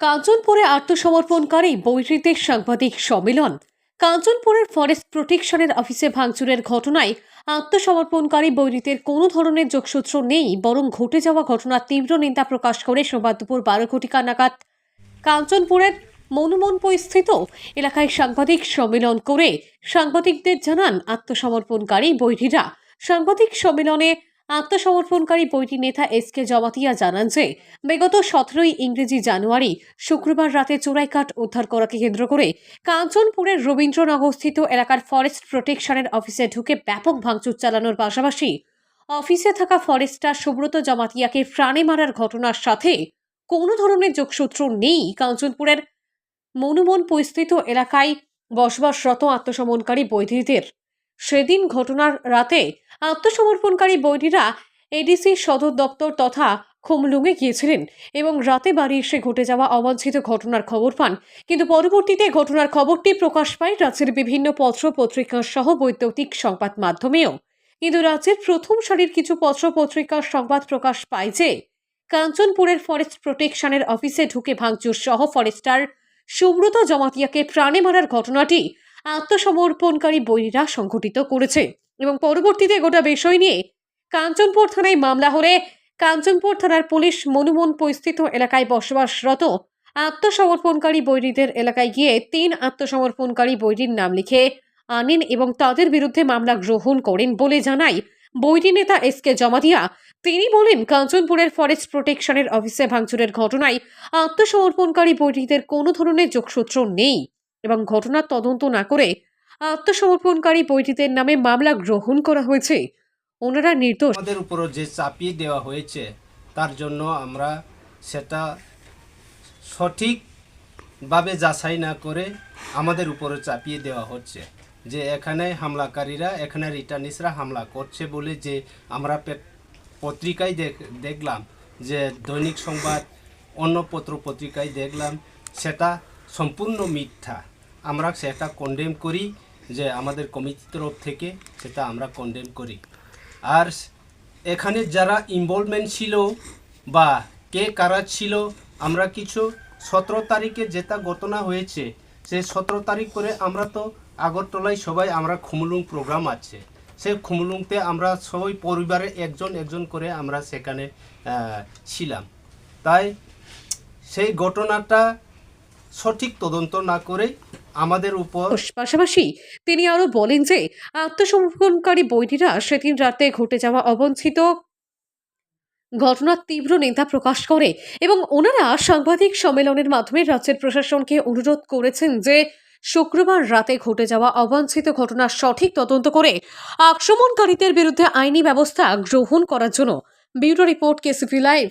কাঞ্চনপুরে আত্মসমর্পণকারী বৈরীতে সাংবাদিক সম্মেলন। কাঞ্চনপুরের ফরেস্ট প্রোটেকশনের অফিসে ভাঙচুরের ঘটনায় আত্মসমর্পণকারী বৈরীতের কোনো ধরনের যোগসূত্র নেই, বরং ঘটে যাওয়া ঘটনার তীব্র নিন্দা প্রকাশ করে সোমবার দুপুর বারো ঘটিকা নাগাদ কাঞ্চনপুরের মনুমনপস্থিত এলাকায় সাংবাদিক সম্মেলন করে সাংবাদিকদের জানান আত্মসমর্পণকারী বৈরীরা। সাংবাদিক সম্মেলনে আত্মসমর্পণকারী বইটি নেতা এস কে জমাতিয়া জানান যে, বিগত সতেরোই ইংরেজি জানুয়ারি শুক্রবার রাতে চোরাইকাঠ উদ্ধার করাকে কেন্দ্র করে কাঞ্চনপুরের রবীন্দ্রনগরস্থিত এলাকার ফরেস্ট প্রোটেকশনের অফিসে ঢুকে ব্যাপক ভাঙচুর চালানোর পাশাপাশি অফিসে থাকা ফরেস্টার সুব্রত জমাতিয়াকে প্রাণে মারার ঘটনার সাথে কোনো ধরনের যোগসূত্র নেই কাঞ্চনপুরের মনুমন পরিস্থিত এলাকায় বসবাসরত আত্মসমর্পণকারী বৈধীদের সেদিন ঘটনার রাতে আত্মসমর্পণকারী বৈরীরা এডিসি সদর দপ্তর তথা খুমলুঙে গিয়েছিলেন এবং রাতে বাড়ি এসে ঘটে যাওয়া অবাঞ্ছিত ঘটনার খবর পান। কিন্তু পরবর্তীতে ঘটনার খবরটি প্রকাশ পায় রাজ্যের বিভিন্ন পত্র পত্রিকা সহ বৈদ্যুতিক সংবাদ মাধ্যমেও। কিন্তু রাজ্যের প্রথম সারির কিছু পত্র পত্রিকার সংবাদ প্রকাশ পায় যে, কাঞ্চনপুরের ফরেস্ট প্রোটেকশনের অফিসে ঢুকে ভাঙচুর সহ ফরেস্টার সুব্রত জমাতিয়াকে প্রাণে মারার ঘটনাটি আত্মসমর্পণকারী বৈরীরা সংঘটিত করেছে। এবং পরবর্তীতে গোটা বিষয় নিয়ে কাঞ্চনপুর থানায় মামলা হলে কাঞ্চনপুর থানার পুলিশ মনুমন পরিস্থিত এলাকায় বসবাসরত আত্মসমর্পণকারী বৈরীদের এলাকায় গিয়ে তিন আত্মসমর্পণকারী বৈরীর নাম লিখে আনেন এবং তাদের বিরুদ্ধে মামলা গ্রহণ করেন বলে জানায় বৈরী নেতা এস কে জমাতিয়া তিনি বলেন, কাঞ্চনপুরের ফরেস্ট প্রোটেকশনের অফিসে ভাঙচুরের ঘটনায় আত্মসমর্পণকারী বৈরীদের কোনো ধরনের যোগসূত্র নেই এবং ঘটনার তদন্ত না করে আত্মসমর্পণকারী বৈরীদের নামে মামলা গ্রহণ করা হয়েছে। ওনারা নির্দোষ। আমাদের উপরও যে চাপিয়ে দেওয়া হয়েছে, তার জন্য আমরা সেটা সঠিকভাবে যাচাই না করে আমাদের উপরে চাপিয়ে দেওয়া হচ্ছে যে এখানে হামলাকারীরা, এখানে রিটার্নিসরা হামলা করছে বলে যে আমরা পত্রিকায় দেখ- দেখলাম যে দৈনিক সংবাদ, অন্য পত্র পত্রিকায় দেখলাম, সেটা সম্পূর্ণ মিথ্যা। আমরা সেটা কন্ডেম করি যে আমাদের কমিটির তরফ থেকে সেটা আমরা কন্ডেম করি। আর এখানে যারা ইনভলভমেন্ট ছিল বা কে কারা ছিল, আমরা কিছু সতেরো তারিখে যেটা ঘটনা হয়েছে সে সতেরো তারিখ করে আমরা তো আগরতলায় সবাই আমরা খুমলুং প্রোগ্রাম আছে। সে খুমলুংতে আমরা সবাই পরিবারে একজন একজন করে আমরা সেখানে ছিলাম। তাই সেই ঘটনাটা সঠিক তদন্ত না করে আমাদের উপর পাশাপাশি তিনি আরও বলেন যে আত্মসমর্পণকারী বৈরীরা সেদিন রাতে ঘটে যাওয়া অবাঞ্ছিত ঘটনার তীব্র নিন্দা প্রকাশ করে এবং ওনারা সাংবাদিক সম্মেলনের মাধ্যমে রাজ্যের প্রশাসনকে অনুরোধ করেছেন যে শুক্রবার রাতে ঘটে যাওয়া অবাঞ্ছিত ঘটনার সঠিক তদন্ত করে আক্রমণকারীদের বিরুদ্ধে আইনি ব্যবস্থা গ্রহণ করার জন্য ব্যুরো রিপোর্ট কেসিপি লাইভ।